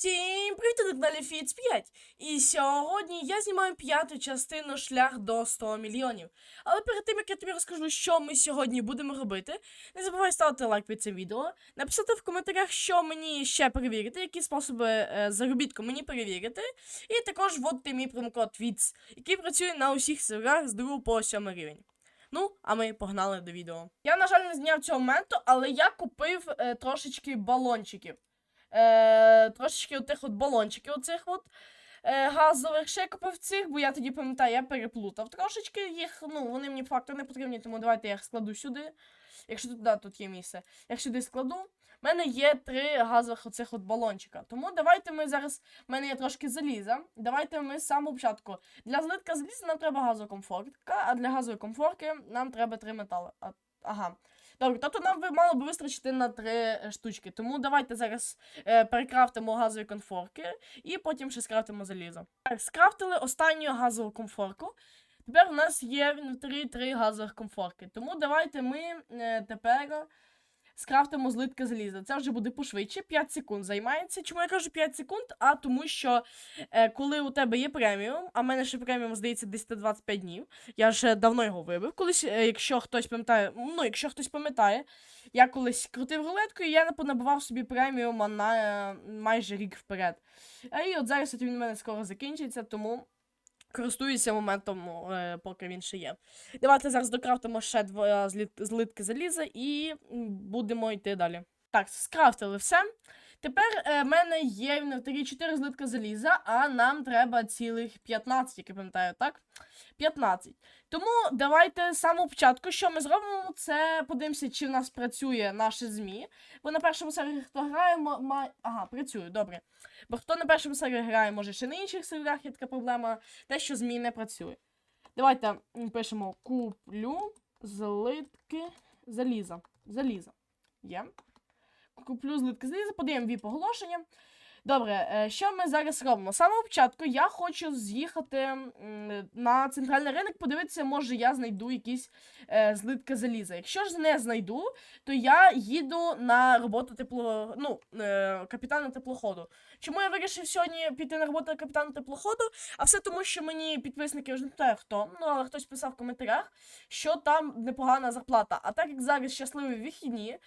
Всім привіт, ви на каналі Фіц 5. І сьогодні я знімаю п'яту частину шлях до 100 мільйонів. Але перед тим як я тобі розкажу, що ми сьогодні будемо робити, не забувай ставити лайк під цим відео, написати в коментарях, що мені ще перевірити, які способи е, заробітку мені перевірити. І також вводити мій промокод FITS, який працює на усіх серверах з 2 по 7 рівень. Ну, а ми погнали до відео. Я, на жаль, не зняв цього моменту, але я купив е, трошечки балончиків е, трошечки отих от балончиків, оцих от е, газових. Ще купив цих, бо я тоді пам'ятаю, я переплутав трошечки їх. Ну, вони мені факту не потрібні, тому давайте я їх складу сюди. Якщо тут, да, тут є місце. Я їх сюди складу. У мене є три газових оцих от балончика. Тому давайте ми зараз. У мене є трошки заліза. Давайте ми з самого початку. Для злитка заліза нам треба газова а для газової комфорки нам треба три метали. А, ага. Добре, тобто нам би мало б вистачити на три е, штучки. Тому давайте зараз е, перекрафтимо газові конфорки і потім ще скрафтимо залізо. Так, скрафтили останню газову комфорку. Тепер у нас є в інвентарі три газових комфорки. Тому давайте ми е, тепер скрафтимо злитки заліза. Це вже буде пошвидше, 5 секунд займається. Чому я кажу 5 секунд? А тому що е, коли у тебе є преміум, а в мене ще преміум, здається, десь на 25 днів. Я ще давно його вибив. Колись, е, якщо хтось пам'ятає, ну, якщо хтось пам'ятає, я колись крутив рулетку, і я понабивав собі преміума на е, майже рік вперед. А і от зараз він у мене скоро закінчиться, тому користуюся моментом, е, поки він ще є. Давайте зараз докрафтимо ще два злитки заліза і будемо йти далі. Так, скрафтили все. Тепер е, в мене є в інвентарі 4 злитка заліза, а нам треба цілих 15, як я пам'ятаю, так? 15. Тому давайте з самого початку, що ми зробимо, це подивимося, чи в нас працює наше ЗМІ. Бо на першому сервері хто грає, ма... ма- ага, працює, добре. Бо хто на першому сервері грає, може ще на інших серверах є така проблема, те, що ЗМІ не працює. Давайте пишемо куплю злитки заліза. Заліза. Є. Куплю злитки заліза, подаємо віп оголошення. Добре, е, що ми зараз робимо? Самого початку я хочу з'їхати на центральний ринок, подивитися, може я знайду якісь е, злитки заліза. Якщо ж не знайду, то я їду на роботу тепло... ну, е, капітана теплоходу. Чому я вирішив сьогодні піти на роботу капітана теплоходу? А все тому, що мені підписники вже не знаю хто, ну але хтось писав в коментарях, що там непогана зарплата. А так як зараз щасливі вихідні.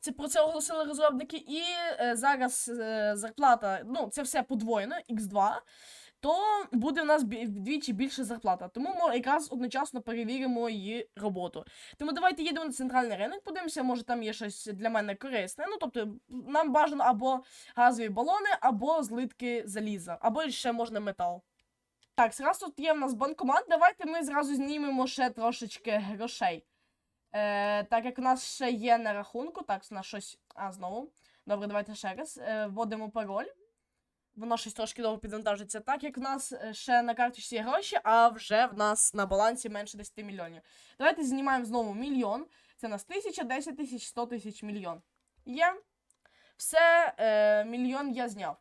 Це про це оголосили розробники, і е, зараз е, зарплата, ну, це все подвоєно, x2, то буде в нас вдвічі більше зарплата. Тому ми якраз одночасно перевіримо її роботу. Тому давайте їдемо на центральний ринок, подивимося, може там є щось для мене корисне. Ну, тобто, нам бажано або газові балони, або злитки заліза, або ще можна метал. Так, зараз тут є в нас банкомат. Давайте ми зразу знімемо ще трошечки грошей. Е, так як у нас ще є на рахунку, так, у нас щось. А, знову. Добре, давайте ще раз. Е, вводимо пароль. Воно щось трошки довго підвантажиться. Так як в нас е, ще на карточці є гроші, а вже в нас на балансі менше 10 мільйонів. Давайте знімаємо знову мільйон. Це у нас тисяча, 10 тисяч, 100 тисяч мільйон. Є. Все, е, мільйон я зняв.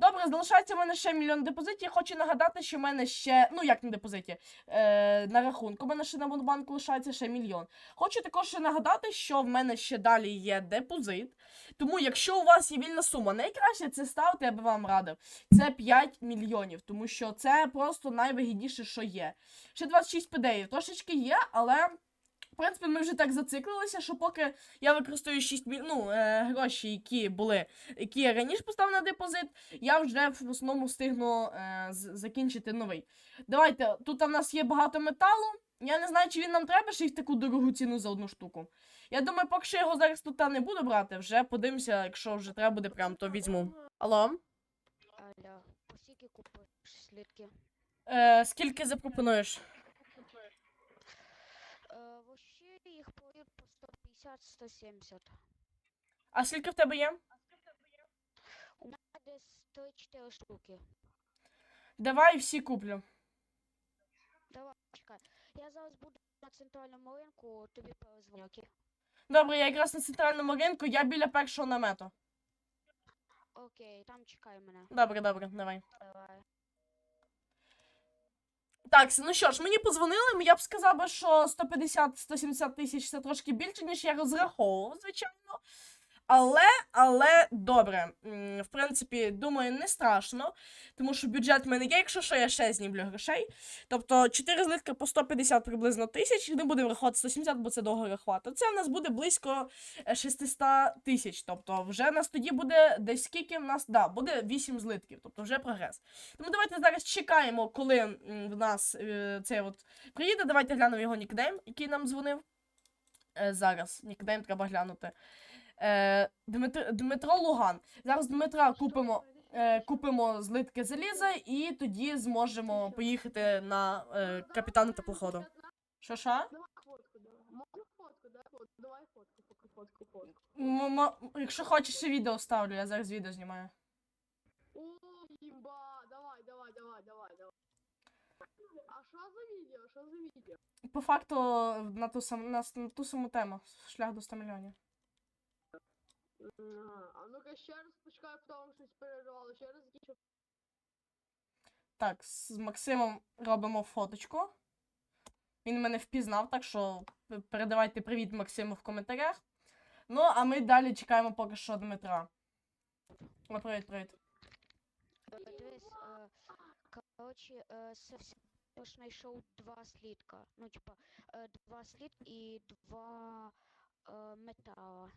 Добре, залишається в мене ще мільйон депозитів. Хочу нагадати, що в мене ще, ну як на депозиті, е, на рахунку. У мене ще на Монобанку лишається ще мільйон. Хочу також ще нагадати, що в мене ще далі є депозит. Тому, якщо у вас є вільна сума, найкраще це ставте, я би вам радив. Це 5 мільйонів, тому що це просто найвигідніше, що є. Ще 26 педеїв трошечки є, але. В принципі, ми вже так зациклилися, що поки я використовую 6 міль... ну, е, гроші, які були, які я раніше поставив на депозит, я вже в основному встигну е, закінчити новий. Давайте, тут у нас є багато металу. Я не знаю, чи він нам треба ще й в таку дорогу ціну за одну штуку. Я думаю, поки що його зараз тут не буду брати, вже подивимося, якщо вже треба буде прям, то візьму. Алло? Аля, по скільки купиш слідки? Е, скільки запропонуєш? 150, 170. А скільки в тебе є? У мене десь 3-4 штуки. Давай всі куплю. Давай, чекай. Я зараз буду на центральному ринку, тобі перезвоню, окей? Добре, я якраз на центральному ринку, я біля першого намету. Окей, там чекай мене. Добре, добре, давай. Давай. Так, ну що ж, мені подзвонили, я б сказав би, що 150-170 тисяч це трошки більше, ніж я розраховував, звичайно. Але, але добре. В принципі, думаю, не страшно, тому що бюджет в мене є, якщо що, я ще знімлю грошей. Тобто 4 злитки по 150 приблизно тисяч, і не будемо рахувати 170, бо це довго рахувати. Це в нас буде близько е, 600 тисяч. Тобто, вже в нас тоді буде десь скільки в нас, да, буде 8 злитків, тобто вже прогрес. Тому давайте зараз чекаємо, коли в нас е, цей от приїде. Давайте глянемо його нікнейм, який нам дзвонив. Е, зараз нікнейм треба глянути. Е, Дмитро, Дмитро Луган. Зараз Дмитра купимо, е, купимо злитки заліза і тоді зможемо поїхати на е, капітана теплоходу. Що що? Давай фотку, давай. Можна фотку, да? Фотку. Давай фотку, поки фотку, фотку. М- м- якщо хочеш, ще відео ставлю, я зараз відео знімаю. О, їмба, давай, давай, давай, давай, давай. А що за відео? Що за відео? По факту на ту, сам, на, на ту саму тему. Шлях до 100 мільйонів. А ну-ка ще раз почекай, тому щось перервало. Ще раз якісь Так, з Максимом робимо фоточку. Він мене впізнав, так що передавайте привіт Максиму в коментарях. Ну, а ми далі чекаємо поки що Дмитра. О, привіт, привіт. Е, Дивись, е, коротше, е, совсем знайшов два слідка. Ну, типа, е, два слідки і два е, метала.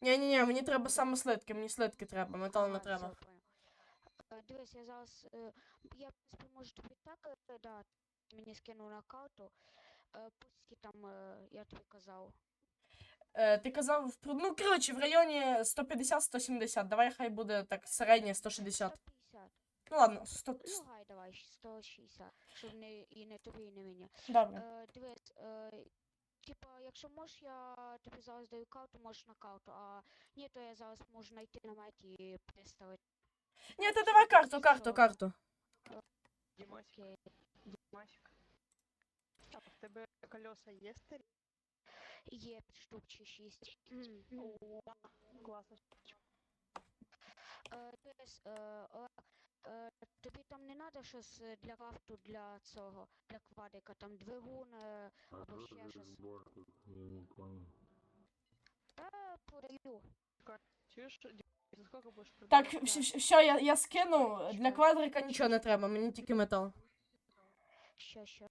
Ні-ні-ні, мені треба саме слитки, мені слитки треба, метал не Ага, треба. все, понял. Е, Дивись, я зараз. е, Я, в принципі, можу тобі так е, да, мені скинув на карту. Е, Пусть там е, я тобі казав. Е, ти казав, в про- ну, коротше, в районі 150-170. Давай хай буде так середнє 160. 150. Ну ладно, 100. Ну, гай, давай, 160. Щоб не, і не тобі, і не мені. Добре. Е, дивись, е, типа, якщо можеш, я тобі зараз даю карту, можеш на карту, а ні, то я зараз можу знайти на меті і приставити. Ні, ти давай карту, карту, карту. Дімасик, Окей. Дімасик. А в тебе колеса є старі? Є штук чи 6. О, класно. Е, дивись, е, Олег, е, тобі там не треба щось е, для крафту для цього, для квадика, там двигун, е, А або что ще за щось. сбор тут? Я не понял. Та продаю. Чуєш, за сколько будеш Так, продавати? все, я, я скину. Для квадрика нічого не треба, мені тільки метал. Ще, ще.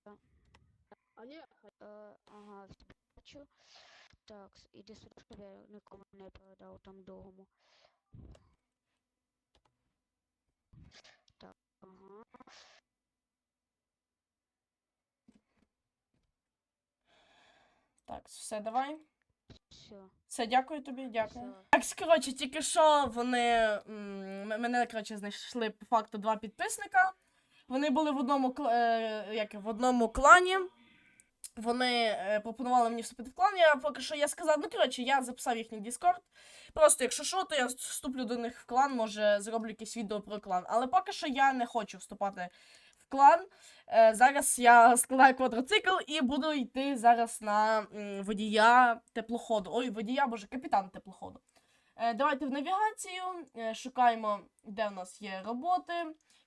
А ні, Е, ага, бачу. Так, с- іди сюди, щоб я нікому не передав там другому. Так, ага. Так, все, давай. Все. Все, дякую тобі, дякую. Все. Так, коротше, тільки що вони м, мене, коротше, знайшли по факту два підписника. Вони були в одному кл- е, як, в одному клані. Вони е, пропонували мені вступити в клан. Я поки що я сказав, ну коротше, я записав їхній Discord. Просто якщо що, то я вступлю до них в клан, може зроблю якесь відео про клан. Але поки що я не хочу вступати клан. Е, зараз я складаю квадроцикл і буду йти зараз на водія теплоходу. Ой, водія, боже, капітан теплоходу. Е, давайте в навігацію, е, шукаємо, де в нас є роботи.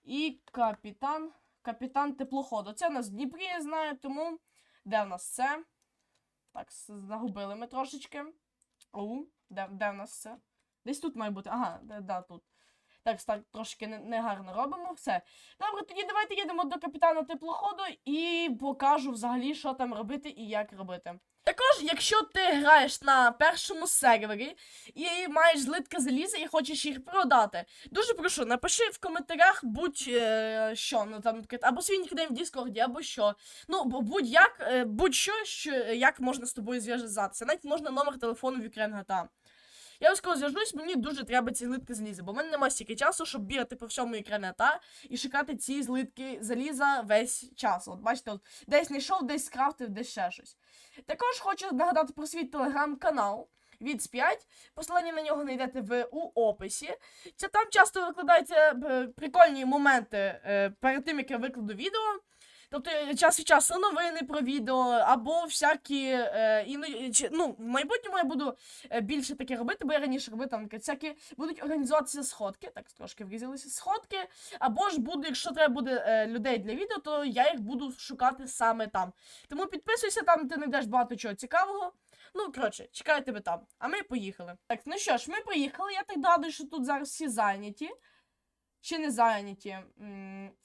І капітан. Капітан теплоходу. Це у нас в Дніпрі, я знаю, тому де в нас це? Так, загубили ми трошечки. Оу, де, де в нас це? Десь тут має бути. Ага, да, тут. Так, так трошки негарно робимо. Все. Добре, тоді давайте їдемо до капітана теплоходу і покажу взагалі, що там робити і як робити. Також, якщо ти граєш на першому сервері і маєш злитки заліза і хочеш їх продати, дуже прошу, напиши в коментарях будь-що, ну там або свій нікнейм в Діскорді, або що. Ну, будь-як, е, будь-що, що, як можна з тобою зв'язатися. Навіть можна номер телефону в Ukraine GTA. Я обов'язково зв'яжусь, мені дуже треба ці злитки заліза, бо в мене немає стільки часу, щоб бігати по всьому екрані та і шукати ці злитки заліза весь час. От бачите, от, десь знайшов, десь скрафтив, десь ще щось. Також хочу нагадати про свій телеграм-канал. Від 5. Посилання на нього знайдете в у описі. Це там часто викладаються е, прикольні моменти е, перед тим, як я викладу відео. Тобто е, час від часу новини про відео, або всякі. Е, іно- ну, в майбутньому я буду е, більше таке робити, бо я раніше робив там всякі будуть організуватися сходки, так трошки врізалися сходки. Або ж буду, якщо треба буде е, людей для відео, то я їх буду шукати саме там. Тому підписуйся, там ти знайдеш багато чого цікавого. Ну, коротше, чекаю тебе там. А ми поїхали. Так, ну що ж, ми поїхали. Я так догадую, що тут зараз всі зайняті. Чи не зайняті?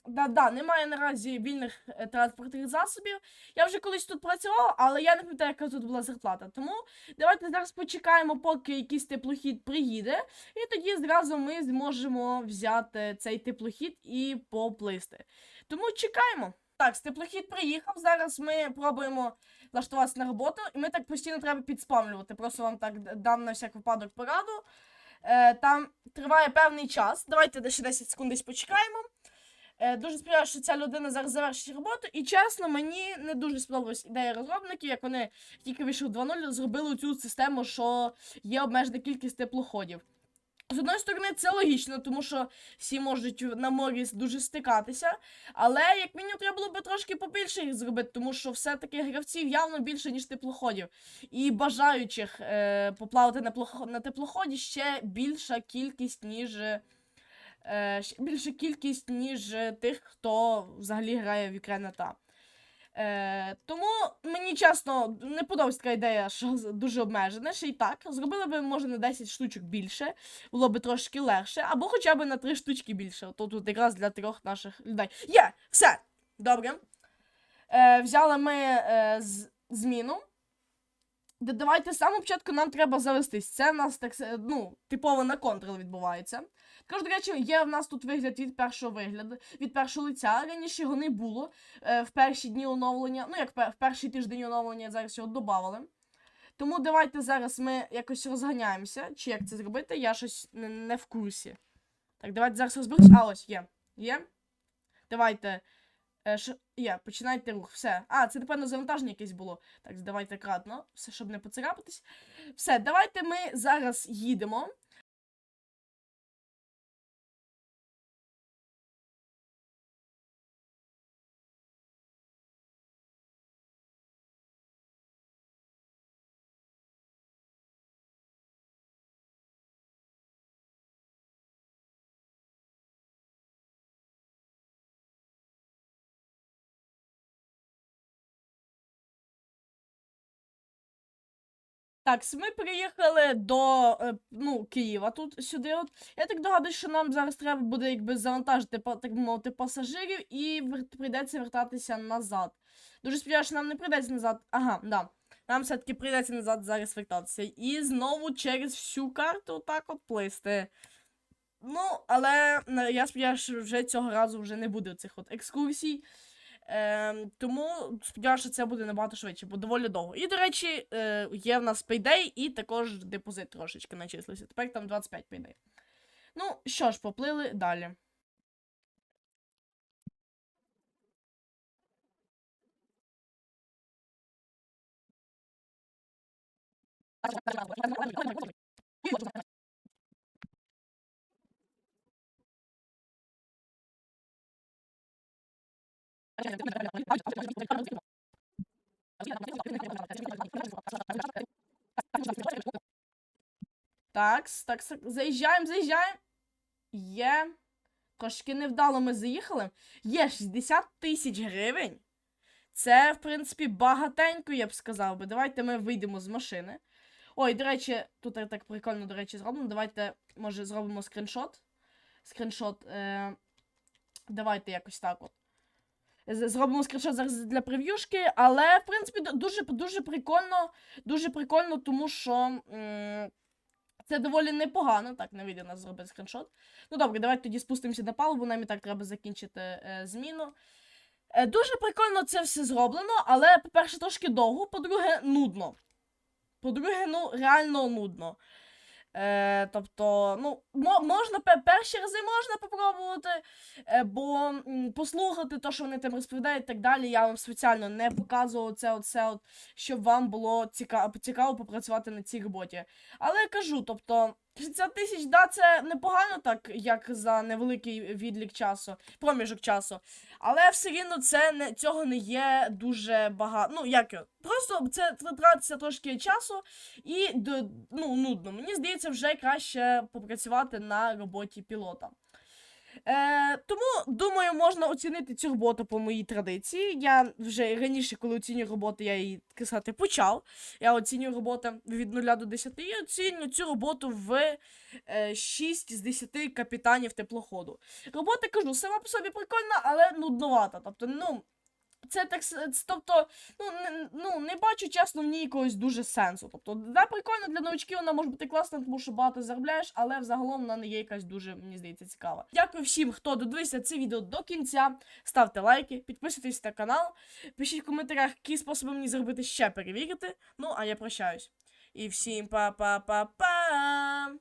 Да, да, немає наразі вільних е, транспортних засобів. Я вже колись тут працювала, але я не пам'ятаю, яка тут була зарплата. Тому давайте зараз почекаємо, поки якийсь теплохід приїде, і тоді зразу ми зможемо взяти цей теплохід і поплисти. Тому чекаємо. Так, теплохід приїхав. Зараз ми пробуємо влаштуватися на роботу, і ми так постійно треба підспамлювати. Просто вам так дам на всяк випадок пораду. Е, там триває певний час. Давайте ще 10 секунд десь почекаємо. Е, дуже сподіваюся, що ця людина зараз завершить роботу. І чесно, мені не дуже сподобалась ідея розробників, як вони тільки вийшов 2.0, зробили цю систему, що є обмежена кількість теплоходів. З одної сторони, це логічно, тому що всі можуть на морі дуже стикатися. Але як мінімум треба було би трошки побільше їх зробити, тому що все-таки гравців явно більше, ніж теплоходів. І бажаючих е, поплавати на, на теплоході ще більша кількість, ніж. Е, ще більша кількість, ніж тих, хто взагалі грає в Ukraine Е, тому чесно не подобається така ідея, що дуже обмежена. Ще й так. Зробили би, може, на 10 штучок більше, було б трошки легше, або хоча б на 3 штучки більше. То тут якраз для трьох наших людей. Є! Все! Добре. Е, взяли ми е, з, зміну. Д- Давайте з самого початку нам треба завестись. Це в нас так ну, типово на контрол відбувається. Також, до речі, є в нас тут вигляд від першого вигляду, від першого лиця. Раніше його не було е, в перші дні оновлення. Ну, як в перший тиждень оновлення зараз його додавали. Тому давайте зараз ми якось розганяємося. Чи як це зробити? Я щось не, не в курсі. Так, давайте зараз розберусь. А, ось є. Є. Давайте. Е, ш... Є, починайте рух. Все. А, це, напевно, завантаження якесь було. Так, давайте кратно, все, щоб не поцарапатись. Все, давайте ми зараз їдемо. Так, ми приїхали до е, ну, Києва тут сюди. От. Я так догадуюсь, що нам зараз треба буде якби завантажити, так мовити, пасажирів і прийдеться вертатися назад. Дуже сподіваюся, що нам не прийдеться назад. Ага, да. Нам все-таки прийдеться назад зараз вертатися. І знову через всю карту так от плисти. Ну, але я сподіваюся, що вже цього разу вже не буде цих от екскурсій. Ем, тому сподіваюся, це буде набагато швидше, бо доволі довго. І, до речі, е, є в нас пейдей і також депозит трошечки начислився. Тепер там 25 пейдей. Ну, що ж, поплили далі. Так, так, заїжджаємо, заїжджаємо. Є. Трошки невдало ми заїхали. Є 60 тисяч гривень. Це, в принципі, багатенько, я б сказав би. Давайте ми вийдемо з машини. Ой, до речі, тут так прикольно, до речі, зроблено. Давайте, може, зробимо скріншот. Скріншот. Е... Давайте якось так от. Зробимо скріншот зараз для прев'юшки, але, в принципі, дуже, дуже прикольно. Дуже прикольно, тому що. Це доволі непогано. Так, не вийде нас зробити скріншот. Ну добре, давайте тоді спустимося на палубу, нам і так треба закінчити е, зміну. Е, дуже прикольно це все зроблено, але, по-перше, трошки довго, по-друге, нудно. По-друге, ну, реально нудно. Е, тобто, ну, можна перші рази можна попробувати, е, бо м, послухати те, що вони там розповідають і так далі. Я вам спеціально не показував це, оце, от, щоб вам було цікаво, цікаво попрацювати на цій роботі. Але я кажу, тобто, 60 тисяч, да, це непогано так, як за невеликий відлік часу, проміжок часу. Але все рівно це не, цього не є дуже багато. Ну, як просто це витратиться трошки часу і ну, нудно. Мені здається, вже краще попрацювати на роботі пілота. Е, тому, думаю, можна оцінити цю роботу по моїй традиції. Я вже раніше, коли оцінюю роботу, я її казати почав. Я оцінюю роботу від 0 до 10 і оцінюю цю роботу в е, 6 з 10 капітанів теплоходу. Робота кажу, сама по собі прикольна, але нудновата. Тобто, ну. Це так, тобто, ну не, ну, не бачу чесно в ній якогось дуже сенсу. Тобто, да, прикольно для новачків вона може бути класна, тому що багато заробляєш, але взагалом вона не є якась дуже, мені здається, цікава. Дякую всім, хто додивився це відео до кінця. Ставте лайки, підписуйтесь на канал, пишіть в коментарях, які способи мені зробити ще перевірити. Ну, а я прощаюсь. І всім па-па-па-па!